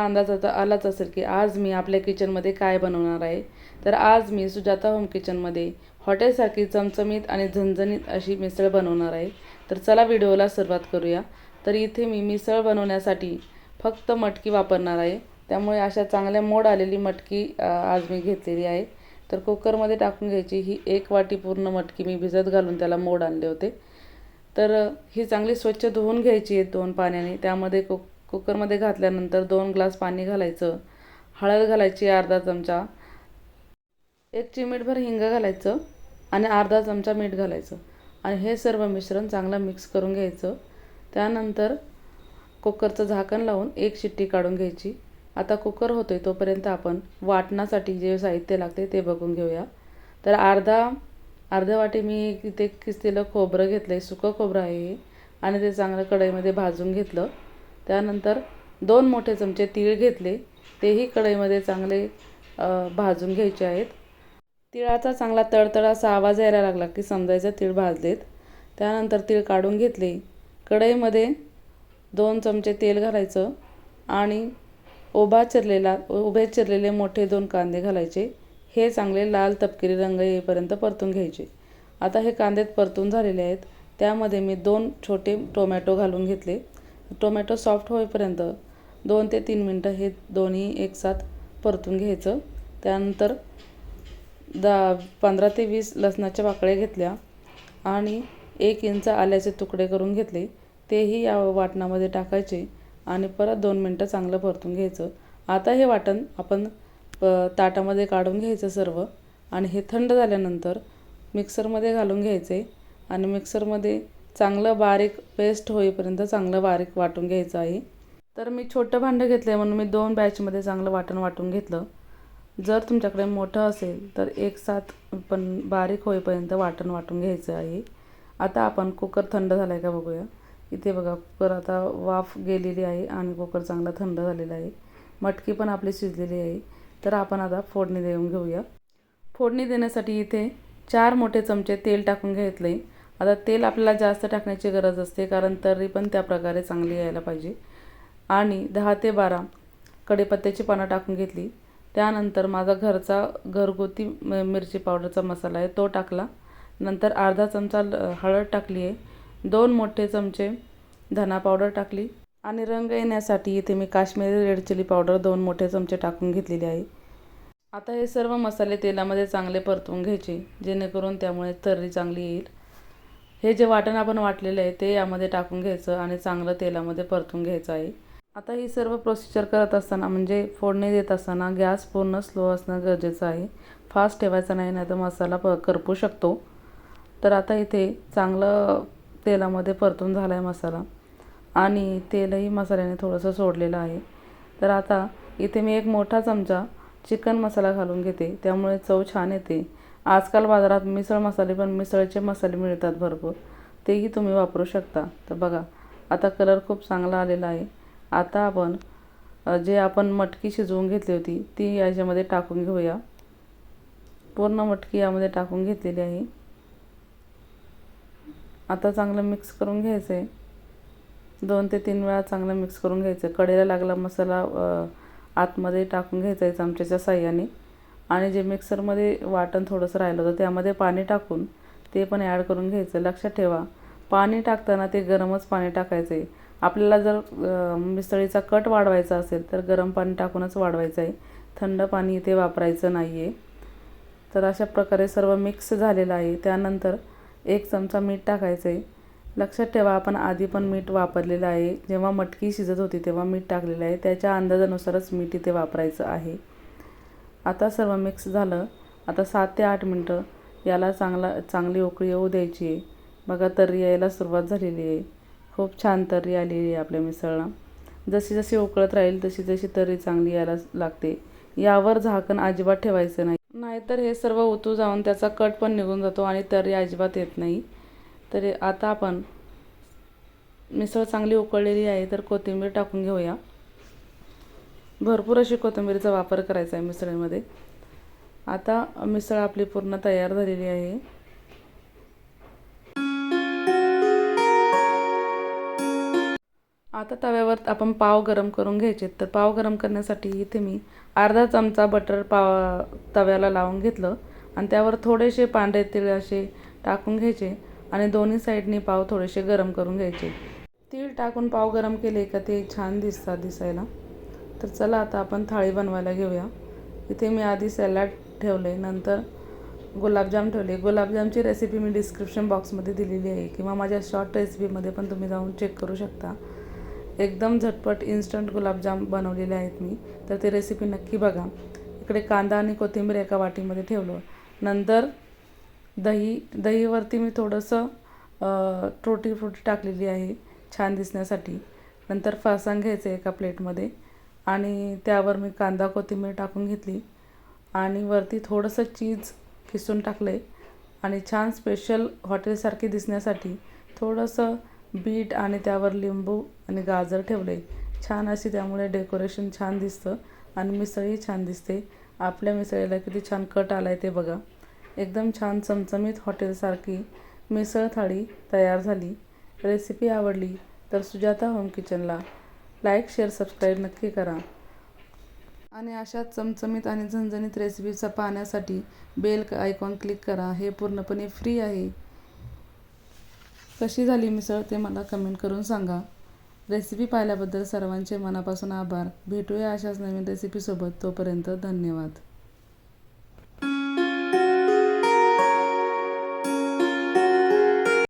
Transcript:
तुम्हाला अंदाज आता आलाच असेल की आज मी आपल्या किचनमध्ये काय बनवणार आहे. तर आज मी सुजाता होम किचनमध्ये हॉटेलसारखी चमचमीत आणि झणझणीत अशी मिसळ बनवणार आहे. तर चला व्हिडिओला सुरुवात करूया. तर इथे मी मिसळ बनवण्यासाठी फक्त मटकी वापरणार आहे. त्यामुळे अशा चांगल्या मोड आलेली मटकी आज मी घेतलेली आहे. तर कुकरमध्ये टाकून घ्यायची ही एक वाटी पूर्ण मटकी मी भिजत घालून त्याला मोड आणले होते. तर ही चांगली स्वच्छ धुवून घ्यायची आहे दोन पाण्याने. त्यामध्ये कुक कुकरमध्ये घातल्यानंतर दोन ग्लास पाणी घालायचं हळद घालायची अर्धा चमचा एक चिमीटभर हिंग घालायचं आणि अर्धा चमचा मीठ घालायचं. आणि हे सर्व मिश्रण चांगलं मिक्स करून घ्यायचं. त्यानंतर कुकरचं झाकण लावून एक शिट्टी काढून घ्यायची. आता कुकर होतो आहे तोपर्यंत आपण वाटणासाठी जे साहित्य लागते ते बघून घेऊया. तर अर्धा अर्ध्या वाटी मी इथे किसलेलं खोबरं घेतलं आहे सुकं खोबरं आहे हे. आणि ते चांगलं कढईमध्ये भाजून घेतलं. त्यानंतर दोन मोठे चमचे तीळ घेतले. तेही कढईमध्ये चांगले भाजून घ्यायचे आहेत. तिळाचा चांगला तडतड असा आवाज यायला लागला की समजायचं तीळ भाजलेत. त्यानंतर तीळ काढून घेतले. कढईमध्ये दोन चमचे तेल घालायचं आणि उभा चिरलेला उभे चिरलेले मोठे दोन कांदे घालायचे. हे चांगले लाल तपकिरी रंग येईपर्यंत परतून घ्यायचे. आता हे कांदे परतून झालेले आहेत. त्यामध्ये मी दोन छोटे टोमॅटो घालून घेतले. टोमॅटो सॉफ्ट होईपर्यंत दोन ते तीन मिनटं हे दोन्ही एकसाथ परतून घ्यायचं. त्यानंतर दा पंधरा ते वीस लसणाच्या पाकळ्या घेतल्या आणि एक इंच आल्याचे तुकडे करून घेतले. तेही या वाटणामध्ये टाकायचे आणि परत दोन मिनटं चांगलं परतून घ्यायचं. आता हे वाटण आपण प ताटामध्ये काढून घ्यायचं सर्व आणि हे थंड झाल्यानंतर मिक्सरमध्ये घालून घ्यायचे आणि मिक्सरमध्ये चांगलं बारीक पेस्ट होईपर्यंत चांगलं बारीक वाटून घ्यायचं आहे. तर मी छोटं भांडं घेतलं आहे म्हणून मी दोन बॅचमध्ये चांगलं वाटण वाटून घेतलं. जर तुमच्याकडे मोठं असेल तर एक साथ पण बारीक होईपर्यंत वाटण वाटून घ्यायचं आहे. आता आपण कुकर थंड झाला आहे का बघूया. इथे बघा कुकर आता वाफ गेलेली आहे आणि कुकर चांगला थंड झालेला आहे. मटकी पण आपली शिजलेली आहे. तर आपण आता फोडणी देऊन घेऊया. फोडणी देण्यासाठी इथे चार मोठे चमचे तेल टाकून घेतले आता तेल आपल्याला जास्त टाकण्याची गरज असते कारण तर्री पण त्या प्रकारे चांगली यायला पाहिजे. आणि दहा ते बारा कढीपत्त्याची पानं टाकून घेतली. त्यानंतर माझा घरचा घरगुती मिरची पावडरचा मसाला आहे तो टाकला. नंतर अर्धा चमचा ल- हळद टाकली आहे. दोन मोठे चमचे धना पावडर टाकली. आणि रंग येण्यासाठी इथे मी काश्मीरी रेड चिली पावडर दोन मोठे चमचे टाकून घेतलेली आहे. आता हे सर्व मसाले तेलामध्ये चांगले परतवून घ्यायचे जेणेकरून त्यामुळे तर्री चांगली येईल. हे जे वाटण आपण वाटलेलं आहे ते यामध्ये टाकून घ्यायचं आणि चांगलं तेलामध्ये परतून घ्यायचं आहे. आता ही सर्व प्रोसिजर करत असताना म्हणजे फोडणी देत असताना गॅस पूर्ण स्लो असणं गरजेचं आहे. फास्ट ठेवायचा नाही नाही तर मसाला प करपू शकतो. तर आता इथे चांगलं तेलामध्ये परतून झाला आहे मसाला. आणि तेलही मसाल्याने थोडंसं सोडलेलं आहे. तर आता इथे मी एक मोठा चमचा चिकन मसाला घालून घेते. त्यामुळे चव छान येते. आजकाल बाजारात मिसळ मसाले पण मिसळचे मसाले मिळतात भरपूर. तेही तुम्ही वापरू शकता. तर बघा आता कलर खूप चांगला आलेला आहे. आता आपण जे आपण मटकी शिजवून घेतली होती ती याच्यामध्ये टाकून घेऊया. पूर्ण मटकी यामध्ये टाकून घेतलेली आहे. आता चांगलं मिक्स करून घ्यायचं आहे दोन ते तीन वेळा चांगलं मिक्स करून घ्यायचं कडेला लागला मसाला आतमध्ये टाकून घ्यायचा आहे चमच्याच्या साह्याने. आणि जे मिक्सरमध्ये वाटण थोडंसं राहिलं होतं त्यामध्ये पाणी टाकून ते पण ॲड करून घ्यायचं. लक्षात ठेवा पाणी टाकताना ते गरमच पाणी टाकायचं आहे आपल्याला जर मिसळीचा कट वाढवायचा असेल तर गरम पाणी टाकूनच वाढवायचं आहे थंड पाणी इथे वापरायचं नाही आहे तर अशा प्रकारे सर्व मिक्स झालेलं आहे. त्यानंतर एक चमचा मीठ टाकायचं आहे लक्षात ठेवा आपण आधी पण मीठ वापरलेलं आहे. जेव्हा मटकी शिजत होती तेव्हा मीठ टाकलेलं आहे. त्याच्या अंदाजानुसारच मीठ इथे वापरायचं आहे. आता सर्व मिक्स झालं. आता सात ते आठ मिनटं याला चांगला चांगली उकळी येऊ द्यायची आहे. बघा तर्री यायला सुरुवात झालेली आहे. खूप छान तर्री आलेली आहे आपल्या मिसळला. जशी जशी उकळत राहील तशी तशी तर्री चांगली यायला लागते. यावर झाकण अजिबात ठेवायचं नाही. नाहीतर हे सर्व उतू जाऊन त्याचा कट पण निघून जातो आणि तर्री अजिबात येत नाही. तर आता आपण मिसळ चांगली उकळलेली आहे तर कोथिंबीर टाकून घेऊया. भरपूर अशी कोथिंबीरीचा वापर करायचा आहे मिसळीमध्ये. आता मिसळ आपली पूर्ण तयार झालेली आहे. आता तव्यावर आपण पाव गरम करून घ्यायचे तर पाव गरम करण्यासाठी इथे मी अर्धा चमचा बटर पाव तव्याला लावून घेतलं. आणि त्यावर थोडेसे पांढरे तीळ असे टाकून घ्यायचे. आणि दोन्ही साईडने पाव थोडेसे गरम करून घ्यायचे. तीळ टाकून पाव गरम केले का ते छान दिसतात दिसायला. तर चला आता आपण थाळी बनवायला घेऊया. इथे मी आधी सॅलड ठेवले नंतर गुलाबजाम ठेवले. गुलाबजामची रेसिपी मी डिस्क्रिप्शन बॉक्समध्ये दिलेली आहे किंवा माझ्या शॉर्ट रेसिपीमध्ये पण तुम्ही जाऊन चेक करू शकता. एकदम झटपट इन्स्टंट गुलाबजाम बनवलेले आहेत मी. तर ते रेसिपी नक्की बघा. इकडे कांदा आणि कोथिंबीर एका वाटीमध्ये ठेवलं. नंतर दही दहीवरती मी थोडंसं टोटी फ्रुटी टाकलेली आहे छान दिसण्यासाठी. नंतर फरसाण घ्यायचं एका प्लेटमध्ये आणि त्यावर मी कांदा कोथिंबीर टाकून घेतली. आणि वरती थोडंसं चीज किसून टाकलं. आहे आणि छान स्पेशल हॉटेलसारखे दिसण्यासाठी थोडंसं बीट आणि त्यावर लिंबू आणि गाजर ठेवले. छान अशी त्यामुळे डेकोरेशन छान दिसतं आणि मिसळही छान दिसते. आपल्या मिसळीला किती छान कट आला आहे ते बघा. एकदम छान चमचमीत हॉटेलसारखी मिसळ थाळी तयार झाली. रेसिपी आवडली तर सुजाता होम किचनला लाईक शेअर सबस्क्राईब नक्की करा. आणि अशा चमचमीत आणि झणझणीत रेसिपीचा पाहण्यासाठी बेल आयकॉन क्लिक करा. हे पूर्णपणे फ्री आहे. कशी झाली मिसळ ते मला कमेंट करून सांगा. रेसिपी पाहिल्याबद्दल सर्वांचे मनापासून आभार. भेटूया अशाच नवीन रेसिपीसोबत. तोपर्यंत धन्यवाद.